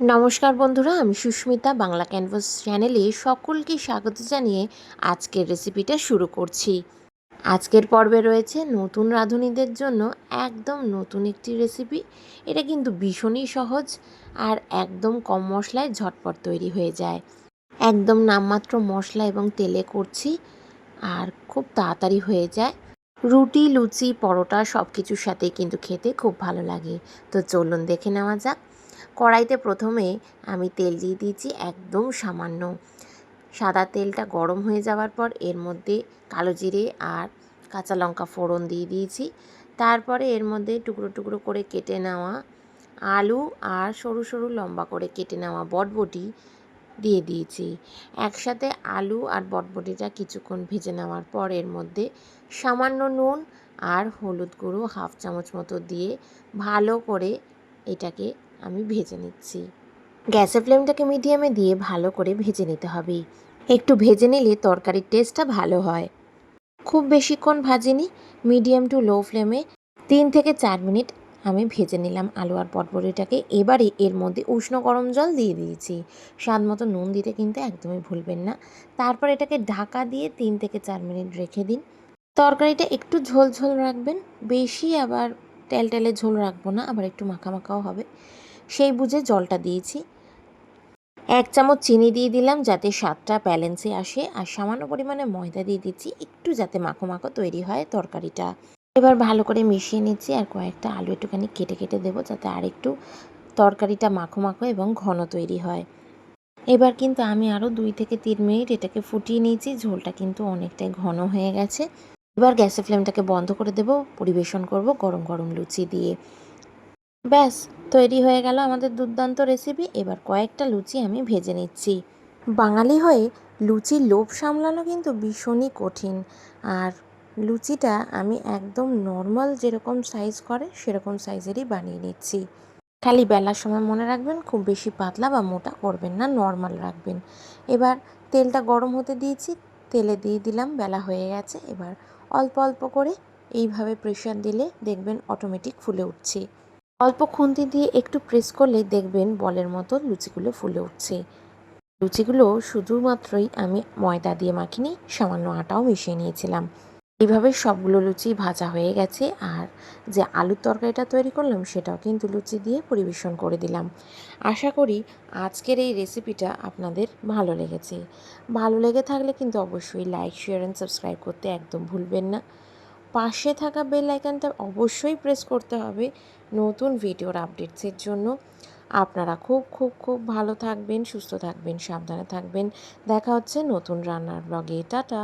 নমস্কার বন্ধুরা, আমি সুস্মিতা বাংলা ক্যানভাস চ্যানেলে সকলকে স্বাগত জানিয়ে আজকের রেসিপিটা শুরু করছি। আজকের পর্বে রয়েছে নতুন রাঁধুনিদের জন্য একদম নতুন একটি রেসিপি এটা কিন্তু ভীষণই সহজ আর একদম কম মশলায় ঝটপট তৈরি হয়ে যায়। একদম নামমাত্র মশলা এবং তেলে করছি আর খুব তাড়াতাড়ি হয়ে যায়। রুটি, লুচি, পরোটা সব কিছুর সাথে কিন্তু খেতে খুব ভালো লাগে। তো চলুন দেখে নেওয়া যাক। কড়াইতে প্রথমে আমি তেল দিয়ে দিয়েছি একদম সামান্য। সাদা তেলটা গরম হয়ে যাওয়ার পর এর মধ্যে কালো জিরে আর কাঁচা লঙ্কা ফোড়ন দিয়ে দিয়েছি। তারপরে এর মধ্যে টুকরো টুকরো করে কেটে নেওয়া আলু আর সরু সরু লম্বা করে কেটে নেওয়া বটবটি দিয়ে দিয়েছি। একসাথে আলু আর বটবটিটা কিছুক্ষণ ভেজে নেওয়ার পর এর মধ্যে সামান্য নুন আর হলুদ গুঁড়ো হাফ চামচ মতো দিয়ে ভালো করে এটাকে আমি ভেজে নিচ্ছি। গ্যাসের ফ্লেমটাকে মিডিয়ামে দিয়ে ভালো করে ভেজে নিতে হবে। একটু ভেজে নিলে তরকারির টেস্টটা ভালো হয়। খুব বেশিক্ষণ ভাজিনি, মিডিয়াম টু লো ফ্লেমে তিন থেকে চার মিনিট আমি ভেজে নিলাম আলু আর পটবড়িটাকে। এবারে এর মধ্যে উষ্ণ গরম জল দিয়ে দিয়েছি। স্বাদ মতো নুন দিতে কিন্তু একদমই ভুলবেন না। তারপর এটাকে ঢাকা দিয়ে তিন থেকে চার মিনিট রেখে দিন। তরকারিটা একটু ঝোল ঝোল রাখবেন, বেশি আবার তেল টেলে ঝোল রাখব না, আবার একটু মাখা মাখাও হবে। সেই বুঝে জলটা দিয়েছি। এক চামচ চিনি দিয়ে দিলাম যাতে স্বাদটা ব্যালেন্সে আসে আর সামান্য পরিমাণে ময়দা দিয়ে দিচ্ছি একটু যাতে মাখো মাখো তৈরি হয় তরকারিটা। এবার ভালো করে মিশিয়ে নিচ্ছি আর কয়েকটা আলু একটুখানি কেটে কেটে দেবো যাতে আর একটু তরকারিটা মাখো মাখো এবং ঘন তৈরি হয়। এবার কিন্তু আমি আরও দুই থেকে তিন মিনিট এটাকে ফুটিয়ে নিয়েছি, ঝোলটা কিন্তু অনেকটাই ঘন হয়ে গেছে। এবার গ্যাসের ফ্লেমটাকে বন্ধ করে দেবো, পরিবেশন করব গরম গরম লুচি দিয়ে। ব্যাস, তৈরি হয়ে গেল আমাদের দুর্দান্ত রেসিপি এবার কয়েকটা লুচি আমি ভেজে নিচ্ছি। বাঙালি হয়ে লুচির লোভ সামলানো কিন্তু ভীষণই কঠিন। আর লুচিটা আমি একদম নর্মাল যেরকম সাইজ করে, সেরকম সাইজেরই বানিয়ে নিচ্ছি। খালি বেলার সময় মনে রাখবেন, খুব বেশি পাতলা বা মোটা করবেন না নর্মাল রাখবেন। এবার তেলটা গরম হতে দিয়েছি, তেলে দিয়ে দিলাম, বেলা হয়ে গেছে। এবার অল্প অল্প করে এইভাবে প্রেশার দিলে দেখবেন অটোমেটিক ফুলে উঠছে। অল্প খুন্তি দিয়ে একটু প্রেস করলে দেখবেন বলের মতো লুচিগুলো ফুলে উঠছে। লুচিগুলো শুধুমাত্রই আমি ময়দা দিয়ে মাখিনি, সামান্য আটাও মিশিয়ে নিয়েছিলাম। এইভাবে সবগুলো লুচি ভাজা হয়ে গেছে আর যে আলুর তরকারিটা তৈরি করলাম সেটাও কিন্তু লুচি দিয়ে পরিবেশন করে দিলাম। আশা করি আজকের এই রেসিপিটা আপনাদের ভালো লেগেছে। ভালো লেগে থাকলে কিন্তু অবশ্যই লাইক শেয়ার অ্যান্ড সাবস্ক্রাইব করতে একদম ভুলবেন না। পাশে থাকা বেল আইকনটা অবশ্যই প্রেস করতে হবে নতুন ভিডিওর আপডেটসের জন্য। আপনারা খুব খুব খুব ভালো থাকবেন, সুস্থ থাকবেন, সাবধানে থাকবেন। দেখা হচ্ছে নতুন রান্নার ব্লগে টাটা!